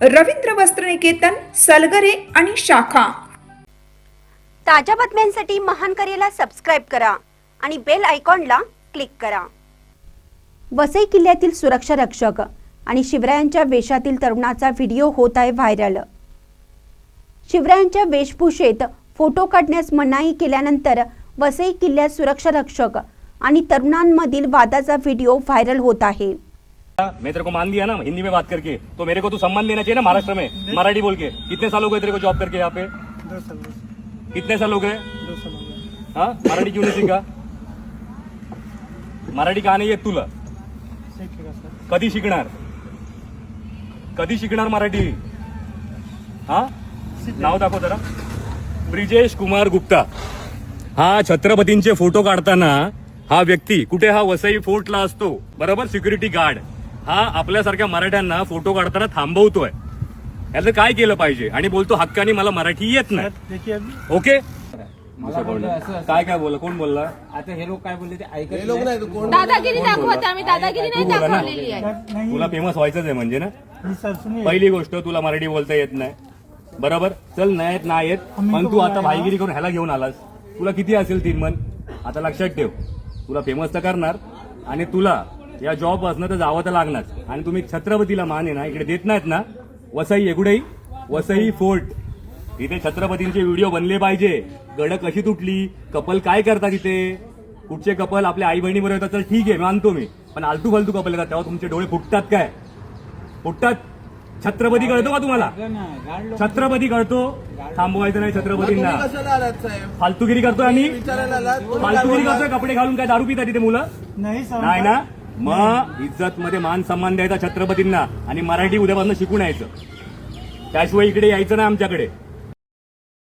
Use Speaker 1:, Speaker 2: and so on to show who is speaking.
Speaker 1: रवींद्र वस्त्रनिकेतन सलगरे आणि शाखा.
Speaker 2: ताज्या बातम्यांसाठी महान करेला सबस्क्राईब करा आणि बेल आयकॉनला क्लिक करा. वसई किल्ल्यातील सुरक्षा रक्षक आणि शिवरायांच्या वेशातील तरुणाचा व्हिडिओ होत आहे व्हायरल शिवरायांच्या वेशभूषेत फोटो काढण्यास मनाई केल्यानंतर वसई किल्ल्यात सुरक्षा रक्षक आणि तरुणांमधील वादाचा व्हिडिओ व्हायरल होत आहे.
Speaker 3: मैं तेरे को मान दिया ना हिंदी में बात करके। तो मेरे को तू सम्मान देना चाहिए ना महाराष्ट्र में। मराठी बोल के। कितने साल हो गए तेरे को जॉब करके यहाँ पे? कितने साल हो गए?
Speaker 4: साल हो गया
Speaker 3: हाँ मराठी क्यों नहीं सीखा? मराठी का नाही येत तुला कधी शिकणार? कधी शिकणार मराठी? हा? नाव दाखव जरा। ब्रिजेश कुमार गुप्ता। हा छत्रपतींचे फोटो काढताना हा व्यक्ती कुठे हा वसई फोर्टला असतो. बरोबर? Security guard. हा आपल्यासारख्या मराठ्यांना फोटो काढताना थांबवतोय. याचं काय केलं पाहिजे? आणि बोलतो हक्कानी मला मराठी येत नाही. ओके. काय काय बोलला? कोण बोलला?
Speaker 5: आता हे लोक काय बोलले ते ऐकत नाही.
Speaker 6: दादागिरी दाखवते आम्ही दादागिरी नाही
Speaker 3: तू बोला ना.
Speaker 6: दाखवलेली आहे.
Speaker 4: नहीं.
Speaker 3: तुला फेमस व्हायचंच आहे म्हणजे ना? पहिली गोष्ट तुला मराठी बोलता येत नाही. बरोबर? चल नाही येत नाही येत. पण तू आता भाईगिरी करून ह्याला घेऊन आलास. तुला किती असेल तीन मन? आता लक्षात ठेव. तुला फेमस तर करणार. आणि तुला या जॉब असणं तर जावं तर लागणार आणि तुम्ही छत्रपतीला मान आहे ना इकडे देत नाहीत ना वसई एकुडेही वसई फोर्ट. इथे छत्रपतींचे व्हिडिओ बनले पाहिजे. गड कशी तुटली कपल काय करतात इथे? कुठचे कपल? आपल्या आई बहिणी बरोबर येतात तर ठीक आहे मानतो मी. पण आलतू फालतू कपल येतात तेव्हा तुमचे डोळे फुटतात काय? फुटतात. छत्रपती कळतो का तुम्हाला? छत्रपती कळतो. थांबवायचं नाही छत्रपतींना. फालतुगिरी करतोय आम्ही. फालतुगिरी करतोय कपडे घालून काय दारू पितात तिथे मुलं?
Speaker 4: नाही
Speaker 3: ना? मग इज्जत मध्ये मान सन्मान द्यायचा छत्रपतींना आणि मराठी उद्यापासून शिकून यायचं. त्याशिवाय इकडे यायचं ना आमच्याकडे.